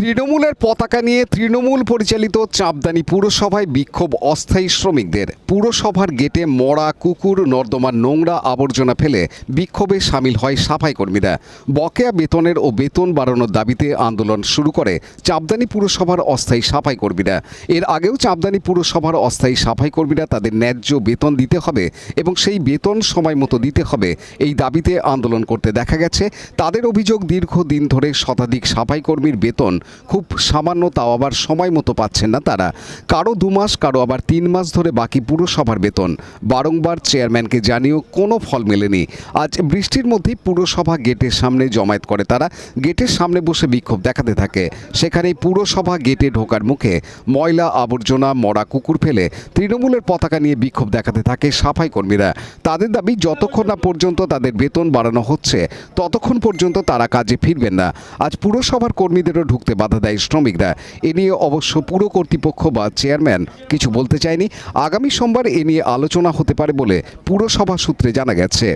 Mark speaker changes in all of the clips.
Speaker 1: তৃণমূলের পতাকা নিয়ে তৃণমূল পরিচালিত চাপদানি পুরসভায় বিক্ষোভ অস্থায়ী শ্রমিকদের। পুরসভার গেটে মরা কুকুর, নর্দমার নোংরা আবর্জনা ফেলে বিক্ষোভে সামিল হয় সাফাই কর্মীরা। বকেয়া বেতনের ও বেতন বাড়ানোর দাবিতে আন্দোলন শুরু করে চাপদানি পুরসভার অস্থায়ী সাফাই কর্মীরা। এর আগেও চাপদানি পুরসভার অস্থায়ী সাফাই কর্মীরা তাদের ন্যায্য বেতন দিতে হবে এবং সেই বেতন সময় মতো দিতে হবে এই দাবিতে আন্দোলন করতে দেখা গেছে। তাদের অভিযোগ দীর্ঘদিন ধরে শতাধিক সাফাই কর্মীর বেতন খুব সামান্য তাও আবার সময় মতো পাচ্ছেন না তারা। কারও দু মাস, কারও আবার তিন মাস ধরে বাকি পুরসভার বেতন। বারংবার চেয়ারম্যানকে জানিয়েও কোনো ফল মেলেনি। আজ বৃষ্টির মধ্যেই পুরসভা গেটের সামনে জমায়েত করে তারা। গেটের সামনে বসে বিক্ষোভ দেখাতে থাকে। সেখানেই পুরসভা গেটে ঢোকার মুখে ময়লা, আবর্জনা, মরা কুকুর ফেলে তৃণমূলের পতাকা নিয়ে বিক্ষোভ দেখাতে থাকে সাফাই কর্মীরা। তাদের দাবি, যতক্ষণ না পর্যন্ত তাদের বেতন বাড়ানো হচ্ছে, ততক্ষণ পর্যন্ত তারা কাজে ফিরবেন না। আজ পুরসভার কর্মীদেরও ঢুকতে বাধা দেয় শ্রমিকরা। এ নিয়ে অবশ্য পুর কর্তৃপক্ষ বা চেয়ারম্যান কিছু বলতে চায়নি। আগামী সোমবার এ নিয়ে আলোচনা হতে পারে বলে পুরসভা সূত্রে জানা গেছে।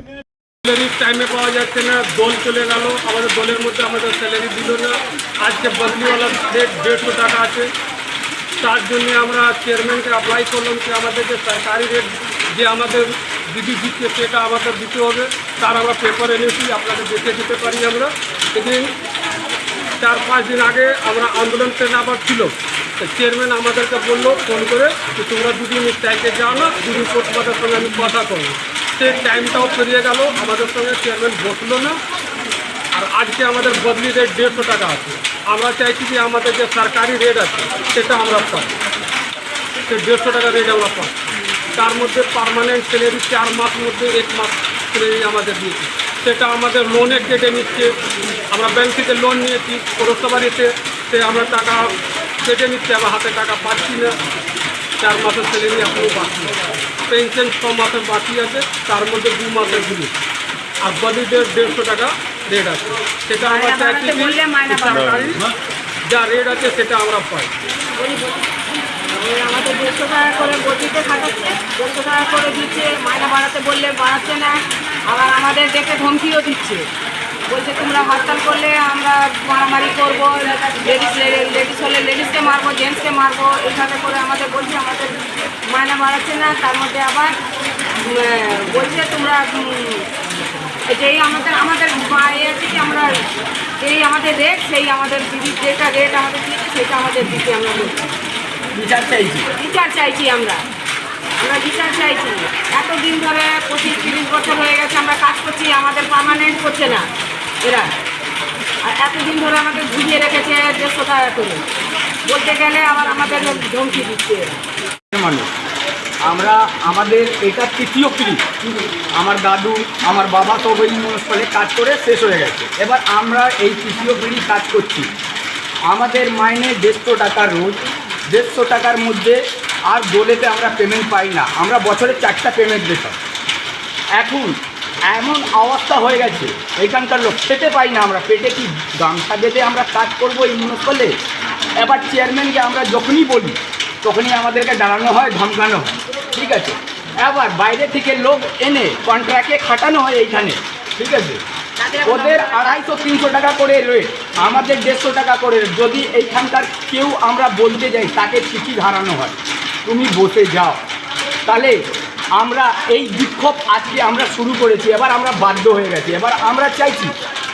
Speaker 2: টাইমে পাওয়া যাচ্ছে না চলে গেল। আমাদের মধ্যে আমাদের স্যালারি দেড়শো টাকা আছে। তার জন্য আমরা চেয়ারম্যানকে অ্যাপ্লাই করলাম যে আমাদের যে সরকারি রেট যে আমাদের দিদি দিচ্ছে সেটা আমাদের দিতে হবে। তার আমরা পেপার এনেছি আপনাকে দেখে দিতে পারি আমরা। সেদিন চার, পাঁচ দিন আগে আমরা আন্দোলন ট্রেন আবার ছিল। চেয়ারম্যান আমাদেরকে বলল ফোন করে যে তোমরা দুদিন স্ট্রাইকে যাও না, দুদিন পর তোমাদের সঙ্গে আমি কথা করব সেই টাইমটাও পেরিয়ে গেল, আমাদের সঙ্গে চেয়ারম্যান বসল না। আর আজকে আমাদের বদলি রেট দেড়শো টাকা আছে। আমরা চাইছি যে আমাদের যে সরকারি রেট আছে, সেটা আমরা পাই। সে দেড়শো টাকা রেট আমরা পাই তার মধ্যে পার্মানেন্ট স্যালারি চার মাস মধ্যে, এক মাস স্যালারি আমাদের দিয়েছে। সেটা আমাদের লোনে কেটে নিচ্ছে। আমরা ব্যাংক থেকে লোন নিয়েছি পৌরসভার এসে সে আমরা টাকা কেটে নিচ্ছে আমার হাতে টাকা পাচ্ছি না। চার মাসের স্যালারি এখনও বাকি। পেনশন ছ মাসের বাকি আছে তার মধ্যে দু মাসের দিলি আর বলিদের দেড়শো টাকা রেট আছে। সেটা আমরা যে রেট আছে সেটা আমরা পাই।
Speaker 3: আমাদের দেড়শো টাকা করে গতিতে খাটাচ্ছে, দেড়শো টাকা করে দিচ্ছে মায়না বাড়াতে বললে বাড়াচ্ছে না, আবার আমাদের দেখে ধমকিও দিচ্ছে। বলছে, তোমরা হরতাল করলে আমরা মারামারি করব লেডিস লেডিস হলে লেডিসকে মারবো জেন্টসকে মারবো, এইভাবে করে আমাদের বলছে, আমাদের মায়না বাড়াচ্ছে না, তার মধ্যে আবার বলছে, তোমরা যেই আমাদের আমাদের ইয়ে আছে কি, আমরা যেই আমাদের রেট সেই আমাদের দিদির যেটা রেট আমাদের দিচ্ছে সেটা আমাদের দিতে আমরা বলছি।
Speaker 4: বিচার চাইছি।
Speaker 3: বিচার চাইছি আমরা। আমরা বিচার চাইছি। এতদিন ধরে পঁচিশ তিরিশ বছর হয়ে গেছে আমরা কাজ করছি আমাদের পার্মানেন্ট করছে না এরা। আর এতদিন ধরে আমাদের বুঝিয়ে রেখেছে দেড়শো টাকা করে। বলতে গেলে আবার আমাদের ধমকি দিচ্ছে।
Speaker 4: মানুষ আমরা আমাদের এটা তৃতীয় পিড়ি। আমার দাদু আমার বাবা সব এই মনস্থলে কাজ করে শেষ হয়ে গেছে। এবার আমরা এই তৃতীয় পিড়ি কাজ করছি। আমাদের মাইনে দেড়শো টাকা রোজ। দেড়শো টাকার মধ্যে আর দোলেতে আমরা পেমেন্ট পাই না। আমরা বছরে চারটা পেমেন্ট দিতাম। এখন এমন অবস্থা হয়ে গেছে, এখানকার লোক খেতে পাই না আমরা। পেটে কি গামছা বেঁধে আমরা কাজ করব এই মনস্থলে এবার চেয়ারম্যানকে আমরা যখনই বলি, তখনই আমাদেরকে দাঁড়ানো হয়, ধমকানো হয়। ঠিক আছে? এবার বাইরে থেকে লোক এনে কন্ট্রাক্টে খাটানো হয় এইখানে। ঠিক আছে? ওদের আড়াইশো, তিনশো টাকা করে রেট আমাদের দেড়শো টাকা করে। যদি এইখানকার কেউ আমরা বলতে যাই, তাকে চিঠি ধারানো হয়। তুমি বসে যাও। তাহলে আমরা এই বিক্ষোভ আজকে আমরা শুরু করেছি, এবার আমরা বাধ্য হয়ে গেছি। এবার আমরা চাইছি,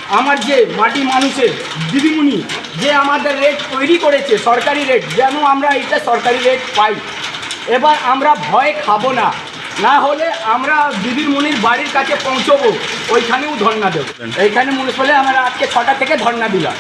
Speaker 4: আমার যে মাটি মানুষের, দিদিমণি, যে আমাদের রেট তৈরি করেছে, সরকারি রেট যেন আমরা এটা সরকারি রেট পাই। এবার আমরা ভয় খাব না। না হলে আমরা দিদির মনির বাড়ির কাছে পৌঁছবো। ওইখানেও ধর্না দেবো। এইখানে মনে হলে আমরা আজকে ছটা থেকে ধর্না দিলাম।